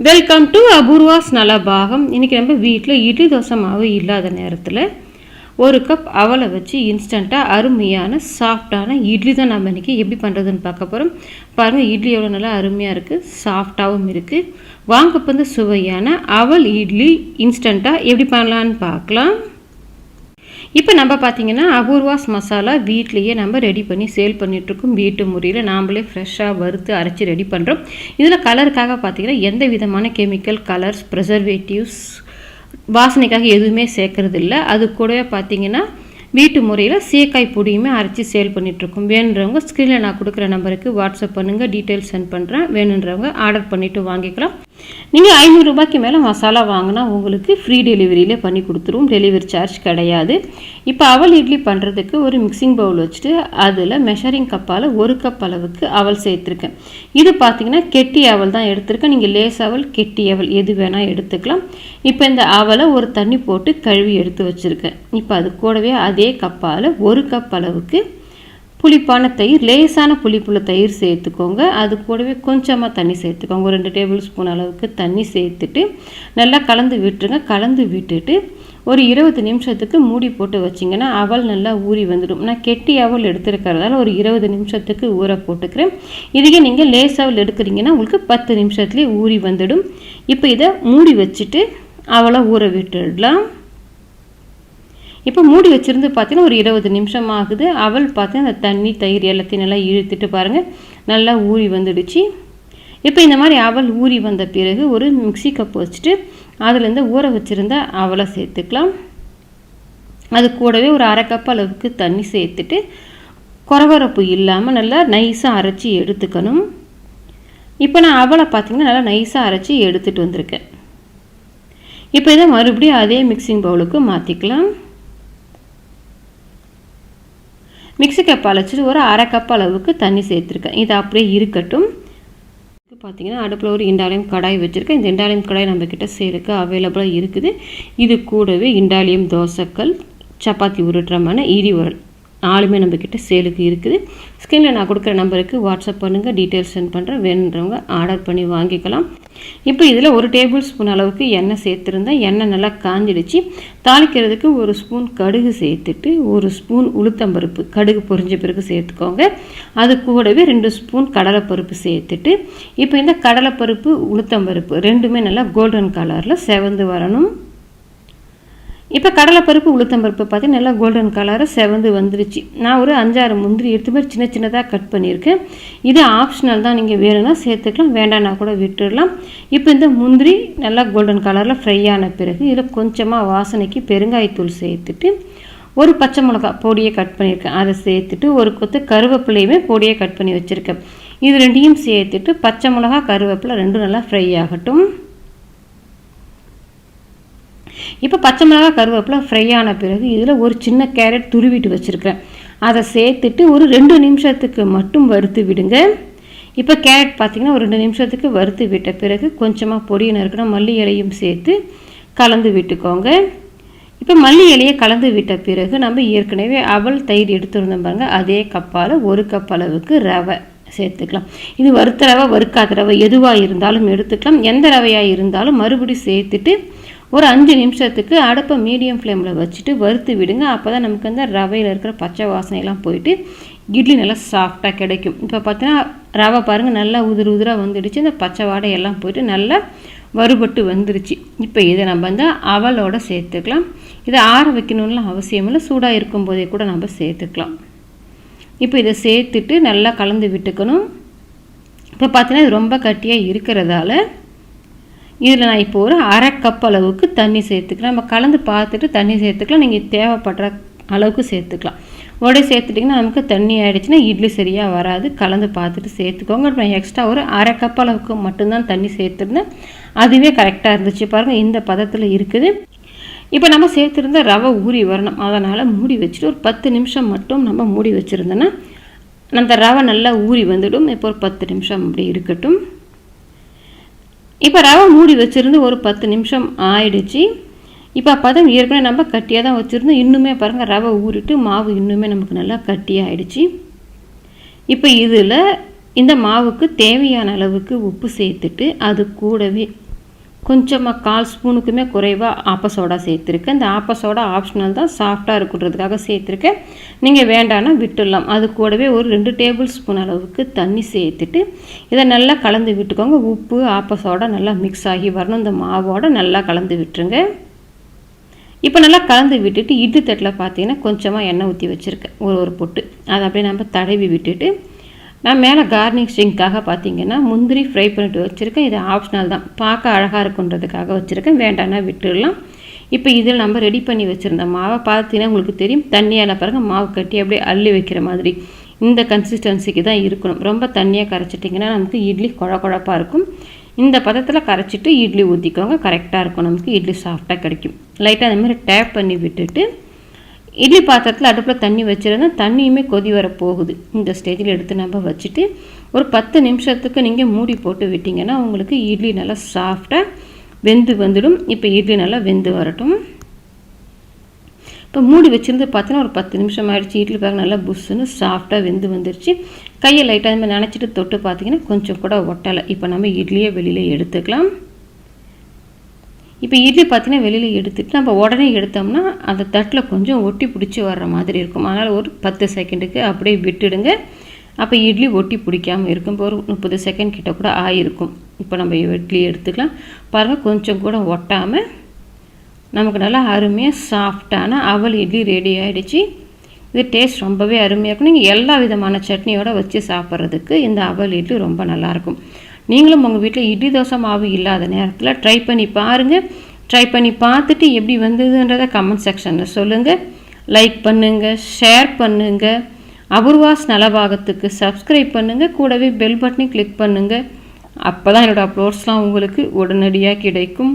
Welcome to Apoorva's Nalabagam இன்றைக்கி நம்ம வீட்டில் இட்லி தோசை மாவு இல்லாத நேரத்தில் ஒரு கப் அவலை வச்சு இன்ஸ்டண்ட்டாக அருமையான சாஃப்டான இட்லி தான் நம்ம இன்றைக்கி எப்படி பண்ணுறதுன்னு பார்க்க போகிறோம் பாருங்கள் இட்லி எவ்வளோ நல்லா அருமையாக இருக்குது சாஃப்டாகவும் இருக்குது வாங்க இப்போ சுவையான அவல் இட்லி இன்ஸ்டண்ட்டாக எப்படி பண்ணலான்னு பார்க்கலாம். இப்போ நம்ம பார்த்தீங்கன்னா அபூர்வாஸ் மசாலா வீட்லேயே நம்ம ரெடி பண்ணி சேல் பண்ணிகிட்ருக்கோம் வீட்டு முறையில் நாம்ளே ஃப்ரெஷ்ஷாக வறுத்து அரைச்சி ரெடி பண்ணுறோம் இதில் கலருக்காக பார்த்தீங்கன்னா எந்த விதமான கெமிக்கல் கலர்ஸ் ப்ரிசர்வேட்டிவ்ஸ் வாசனைக்காக எதுவுமே சேர்க்கறது இல்லை. அது கூடவே பார்த்தீங்கன்னா வீட்டு முறையில் சீக்காய் பொடியுமே அரைச்சி சேல் பண்ணிகிட்ருக்கோம் வேணுன்றவங்க ஸ்க்ரீனில் நான் கொடுக்குற நம்பருக்கு வாட்ஸ்அப் பண்ணுங்கள் டீட்டெயில்ஸ் சென்ட் பண்ணுறேன் வேணுன்றவங்க ஆர்டர் பண்ணிவிட்டு வாங்கிக்கலாம். நீங்கள் ஐநூறுரூபாய்க்கு மேலே மசாலா வாங்கினா உங்களுக்கு ஃப்ரீ டெலிவரியிலே பண்ணி கொடுத்துருவோம் டெலிவரி சார்ஜ் கிடையாது. இப்போ அவல் இட்லி பண்ணுறதுக்கு ஒரு மிக்சிங் பவுல் வச்சுட்டு அதில் மெஷரிங் கப்பால் ஒரு கப் அளவுக்கு அவல் சேர்த்துருக்கேன். இது பார்த்தீங்கன்னா கெட்டி அவல் தான் எடுத்திருக்கேன். நீங்கள் லேஸ் அவல் கெட்டி அவல் எது வேணால் எடுத்துக்கலாம். இப்போ இந்த அவலை ஒரு தண்ணி போட்டு கழுவி எடுத்து வச்சுருக்கேன். இப்போ அது கூடவே அதே அதே கப்பால் ஒரு கப் அளவுக்கு புளிப்பான தயிர் லேசான புளிப்புள்ள தயிர் சேர்த்துக்கோங்க. அது கூடவே கொஞ்சமாக தண்ணி சேர்த்துக்கோங்க. ரெண்டு டேபிள் ஸ்பூன் அளவுக்கு தண்ணி சேர்த்துட்டு நல்லா கலந்து விட்டுருங்க. கலந்து விட்டுட்டு ஒரு இருபது நிமிஷத்துக்கு மூடி போட்டு வச்சிங்கன்னா அவல் நல்லா ஊறி வந்துடும். நான் கெட்டி அவல் எடுத்துருக்கிறதால ஒரு இருபது நிமிஷத்துக்கு ஊற போட்டுக்கிறேன். இதுக்கே நீங்கள் லேஸ் அவல் எடுக்கிறீங்கன்னா உங்களுக்கு பத்து நிமிஷத்துலேயே ஊறி வந்துடும். இப்போ இதை மூடி வச்சுட்டு அவளை ஊற விட்டுடலாம். இப்போ மூடி வச்சுருந்து பார்த்தீங்கன்னா ஒரு இருபது நிமிஷம் ஆகுது அவள் பார்த்தீங்கன்னா அந்த தண்ணி தயிர் எல்லாத்தையும் நல்லா இழுத்துட்டு பாருங்கள் நல்லா ஊறி வந்துடுச்சு. இப்போ இந்த மாதிரி அவல் ஊறி வந்த பிறகு ஒரு மிக்சி கப் வச்சுட்டு அதுலேருந்து ஊற வச்சுருந்த அவலை சேர்த்துக்கலாம். அது கூடவே ஒரு அரை கப் அளவுக்கு தண்ணி சேர்த்துட்டு குறவரப்பு இல்லாமல் நல்லா நைஸாக அரைச்சி எடுத்துக்கணும். இப்போ நான் அவளை பார்த்திங்கன்னா நல்லா நைஸாக அரைச்சி எடுத்துகிட்டு வந்திருக்கேன். இப்போ இதை மறுபடியும் அதே மிக்சிங் பவுலுக்கு மாற்றிக்கலாம் மிக்சி கப் அழைச்சிட்டு ஒரு அரை கப் அளவுக்கு தண்ணி சேர்த்துருக்கேன். இது அப்படியே இருக்கட்டும். பார்த்தீங்கன்னா அடுப்பில் ஒரு இண்டாலியம் கடாய் வச்சுருக்கேன். இந்த இண்டாலியம் கடாய் நம்மக்கிட்ட சேலுக்கு அவைலபிளாக இருக்குது. இது கூடவே இண்டாலியம் தோசைக்கல் சப்பாத்தி உருட்டுற மாதிரி இடி உரல் நாலுமே நம்மக்கிட்ட சேலுக்கு இருக்குது. ஸ்க்ரீனில் நான் கொடுக்குற நம்பருக்கு வாட்ஸ்அப் பண்ணுங்கள் டீட்டெயில்ஸ் சென்ட் பண்ணுறேன் வேணுன்றவங்க ஆர்டர் பண்ணி வாங்கிக்கலாம். இப்போ இதில் ஒரு டேபிள் ஸ்பூன் அளவுக்கு எண்ணெய் சேர்த்துருந்தேன். எண்ணெய் நல்லா காஞ்சிடுச்சு. தாளிக்கிறதுக்கு ஒரு ஸ்பூன் கடுகு சேர்த்துட்டு ஒரு ஸ்பூன் உளுத்தம்பருப்பு. கடுகு பொரிஞ்ச பிறகு சேர்த்துக்கோங்க. அது கூடவே ரெண்டு ஸ்பூன் கடலைப்பருப்பு சேர்த்துட்டு இப்போ இந்த கடலைப்பருப்பு உளுத்தம்பருப்பு ரெண்டுமே நல்லா கோல்டன் கலரில் செவந்து வரணும். இப்போ கடலைப்பருப்பு உளுத்தம்பருப்பு பார்த்து நல்லா கோல்டன் கலராக செவந்து வந்துருச்சு. நான் ஒரு அஞ்சாறு முந்திரி எடுத்து மாதிரி சின்ன சின்னதாக கட் பண்ணியிருக்கேன். இது ஆப்ஷனல் தான் நீங்கள் வேணும்னா சேர்த்துக்கலாம் வேண்டாம்னா கூட விட்டுடலாம். இப்போ இந்த முந்திரி நல்லா கோல்டன் கலரில் ஃப்ரை ஆன பிறகு இதில் கொஞ்சமாக வாசனைக்கு பெருங்காயத்தூள் சேர்த்துட்டு ஒரு பச்சை மிளகா பொடியை கட் பண்ணியிருக்கேன். அதை சேர்த்துட்டு ஒரு கொத்து கருவேப்பிலையுமே பொடியை கட் பண்ணி வச்சுருக்கேன். இது ரெண்டையும் சேர்த்துட்டு பச்சை மிளகா கருவேப்பிலை ரெண்டும் நல்லா ஃப்ரை ஆகட்டும். இப்போ பச்சை மிளகா கருவேப்பிலை ஃப்ரை ஆன பிறகு இதில் ஒரு சின்ன கேரட் துருவிட்டு வச்சுருக்கிறேன். அதை சேர்த்துட்டு ஒரு ரெண்டு நிமிஷத்துக்கு மட்டும் வறுத்து விடுங்க. இப்போ கேரட் பார்த்திங்கன்னா ஒரு ரெண்டு நிமிஷத்துக்கு வறுத்து விட்ட பிறகு கொஞ்சமாக பொடியை நறுக்கணும். மல்லி இலையும் சேர்த்து கலந்து விட்டுக்கோங்க. இப்போ மல்லி இலையை கலந்து விட்ட பிறகு நம்ம ஏற்கனவே அவல் தயிர் எடுத்துருந்தோம் பாருங்க. அதே கப்பால் ஒரு கப் அளவுக்கு ரவை சேர்த்துக்கலாம். இது வறுத்த ரவை வறுக்காத ரவை எதுவாக இருந்தாலும் எடுத்துக்கலாம். எந்த ரவையாக இருந்தாலும் மறுபடி சேர்த்துட்டு ஒரு அஞ்சு நிமிஷத்துக்கு அடுப்பை மீடியம் ஃப்ளேமில் வச்சுட்டு வறுத்து விடுங்க. அப்போ தான் நமக்கு அந்த ரவையில் இருக்கிற பச்சை வாசனையெல்லாம் போயிட்டு இட்லி நல்லா சாஃப்டாக கிடைக்கும். இப்போ பார்த்தீங்கன்னா ரவை பாருங்கள் நல்லா உதிர் உதிராக வந்துடுச்சு. இந்த பச்சை வாடையெல்லாம் போயிட்டு நல்லா வறுபட்டு வந்துருச்சு. இப்போ இதை நம்ம வந்து அவலோட சேர்த்துக்கலாம். இதை ஆற வைக்கணும்னு அவசியம் இல்லை. சூடாக இருக்கும்போதே கூட நம்ம சேர்த்துக்கலாம். இப்போ இதை சேர்த்துட்டு நல்லா கலந்து விட்டுக்கணும். இப்போ பார்த்தீங்கன்னா இது ரொம்ப கட்டியாக இருக்கிறதால இதில் நான் இப்போ ஒரு அரை கப் அளவுக்கு தண்ணி சேர்த்துக்கலாம் நம்ம கலந்து பார்த்துட்டு தண்ணி சேர்த்துக்கலாம். நீங்கள் தேவைப்படுற அளவுக்கு சேர்த்துக்கலாம். உடனே சேர்த்துட்டிங்கன்னா நமக்கு தண்ணி ஆகிடுச்சுன்னா இட்லி சரியாக வராது. கலந்து பார்த்துட்டு சேர்த்துக்கோங்க. நான் எக்ஸ்ட்ரா ஒரு அரை கப் அளவுக்கு மட்டும்தான் தண்ணி சேர்த்துருந்தேன். அதுவே கரெக்டாக இருந்துச்சு. பாருங்கள் இந்த பதத்தில் இருக்குது. இப்போ நம்ம சேர்த்துருந்த ரவை ஊறி வரணும். அதனால் மூடி வச்சுட்டு ஒரு பத்து நிமிஷம் மட்டும் நம்ம மூடி வச்சுருந்தோன்னா அந்த ரவை நல்லா ஊறி வந்துடும். இப்போ ஒரு பத்து நிமிஷம் அப்படி இருக்கட்டும். இப்போ ரவை மூடி வச்சுருந்து ஒரு பத்து நிமிஷம் ஆயிடுச்சு. இப்போ பதம் ஏற்கனவே நம்ம கட்டியாக தான் வச்சுருந்தோம். இன்னுமே பாருங்கள் ரவை ஊறிட்டு மாவு இன்னுமே நமக்கு நல்லா கட்டியாகிடுச்சு இப்போ இதில் இந்த மாவுக்கு தேவையான அளவுக்கு உப்பு சேர்த்துட்டு அது கூடவே கொஞ்சமாக கால் ஸ்பூனுக்குமே குறைவாக ஆப்ப சோடா சேர்த்துருக்கேன். இந்த ஆப்ப சோடா ஆப்ஷனல் தான் சாஃப்டாக இருக்குன்றதுக்காக சேர்த்துருக்கேன். நீங்கள் வேண்டான்னா விட்டுடலாம். அது கூடவே ஒரு ரெண்டு டேபிள் ஸ்பூன் அளவுக்கு தண்ணி சேர்த்துட்டு இதை நல்லா கலந்து விட்டுக்கோங்க. உப்பு ஆப்ப சோடா நல்லா மிக்ஸ் ஆகி வரணும். இந்த மாவோட நல்லா கலந்து விட்டுருங்க. இப்போ நல்லா கலந்து விட்டுட்டு இட்லி தட்டில் பார்த்தீங்கன்னா கொஞ்சமாக எண்ணெய் ஊற்றி வச்சுருக்கேன். ஒரு ஒரு பொட்டு. அதை அப்படியே நம்ம தடவி விட்டுட்டு நான் மேலே கார்னிஷிங்காக பார்த்தீங்கன்னா முந்திரி ஃப்ரை பண்ணிட்டு வச்சுருக்கேன். இது ஆப்ஷனல் தான். பார்க்க அழகாக இருக்குன்றதுக்காக வச்சுருக்கேன். வேண்டாம்னா விட்டுடலாம். இப்போ இதில் நம்ம ரெடி பண்ணி வச்சுருந்த மாவை பார்த்தீங்கன்னா உங்களுக்கு தெரியும் தண்ணியால் பாருங்கள் மாவு கட்டி அப்படியே அள்ளி வைக்கிற மாதிரி இந்த கன்சிஸ்டன்சிக்கு தான் இருக்கணும். ரொம்ப தண்ணியாக கரைச்சிட்டிங்கன்னா நமக்கு இட்லி குழ குழப்பாக இருக்கும். இந்த பதத்தில் கரைச்சிட்டு இட்லி ஊற்றிக்கோங்க கரெக்டாக இருக்கும். நமக்கு இட்லி சாஃப்டாக கிடைக்கும். லைட்டாக அந்த மாதிரி டேப் பண்ணி விட்டுட்டு இட்லி பாத்திரத்தில் அடுப்பில் தண்ணி வச்சுருந்தா தண்ணியுமே கொதி வர போகுது. இந்த ஸ்டேஜில் எடுத்து நம்ம வச்சுட்டு ஒரு பத்து நிமிஷத்துக்கு நீங்கள் மூடி போட்டு விட்டிங்கன்னா உங்களுக்கு இட்லி நல்லா சாஃப்டாக வெந்து வந்துடும். இப்போ இட்லி நல்லா வெந்து வரட்டும். இப்போ மூடி வச்சுருந்து பார்த்தீங்கன்னா ஒரு பத்து நிமிஷம் ஆகிடுச்சு இட்லி பாருங்க நல்லா புஷ்ஷுன்னு சாஃப்டாக வெந்து வந்துருச்சு. கையை லைட்டாக மாதிரி நினச்சிட்டு தொட்டு பார்த்தீங்கன்னா கொஞ்சம் கூட ஒட்டலை. இப்போ நம்ம இட்லியை வெளியில் எடுத்துக்கலாம். இப்போ இட்லி பார்த்தீங்கன்னா வெளியில் எடுத்துட்டு நம்ம உடனே எடுத்தோம்னா அந்த தட்டில் கொஞ்சம் ஒட்டி பிடிச்சி வர்ற மாதிரி இருக்கும். அதனால் ஒரு பத்து செகண்டுக்கு அப்படியே விட்டுடுங்க. அப்போ இட்லி ஒட்டி பிடிக்காமல் இருக்கும். இப்போ ஒரு முப்பது செகண்ட் கிட்ட கூட ஆயிருக்கும். இப்போ நம்ம இட்லி எடுத்துக்கலாம். பாருங்கள் கொஞ்சம் கூட ஒட்டாமல் நமக்கு நல்லா அருமையாக சாஃப்டான அவல் இட்லி ரெடி ஆகிடுச்சு இது டேஸ்ட் ரொம்பவே அருமையாக இருக்கும். நீங்கள் எல்லா விதமான சட்னியோடு வச்சு சாப்பிட்றதுக்கு இந்த அவல் இட்லி ரொம்ப நல்லாயிருக்கும் நீங்களும் உங்கள் வீட்டில் இட்லி தோசை மாவு இல்லாத நேரத்தில் ட்ரை பண்ணி பாருங்கள் ட்ரை பண்ணி பார்த்துட்டு எப்படி வந்ததுன்றதை கமெண்ட் செக்ஷனில் சொல்லுங்கள் லைக் பண்ணுங்கள் ஷேர் பண்ணுங்கள் அபூர்வாஸ் நலபாகத்துக்கு சப்ஸ்கிரைப் பண்ணுங்கள் கூடவே பெல் பட்டனை கிளிக் பண்ணுங்கள் அப்போ தான் என்னோடய அப்லோட்ஸ்லாம் உங்களுக்கு உடனடியாக கிடைக்கும்.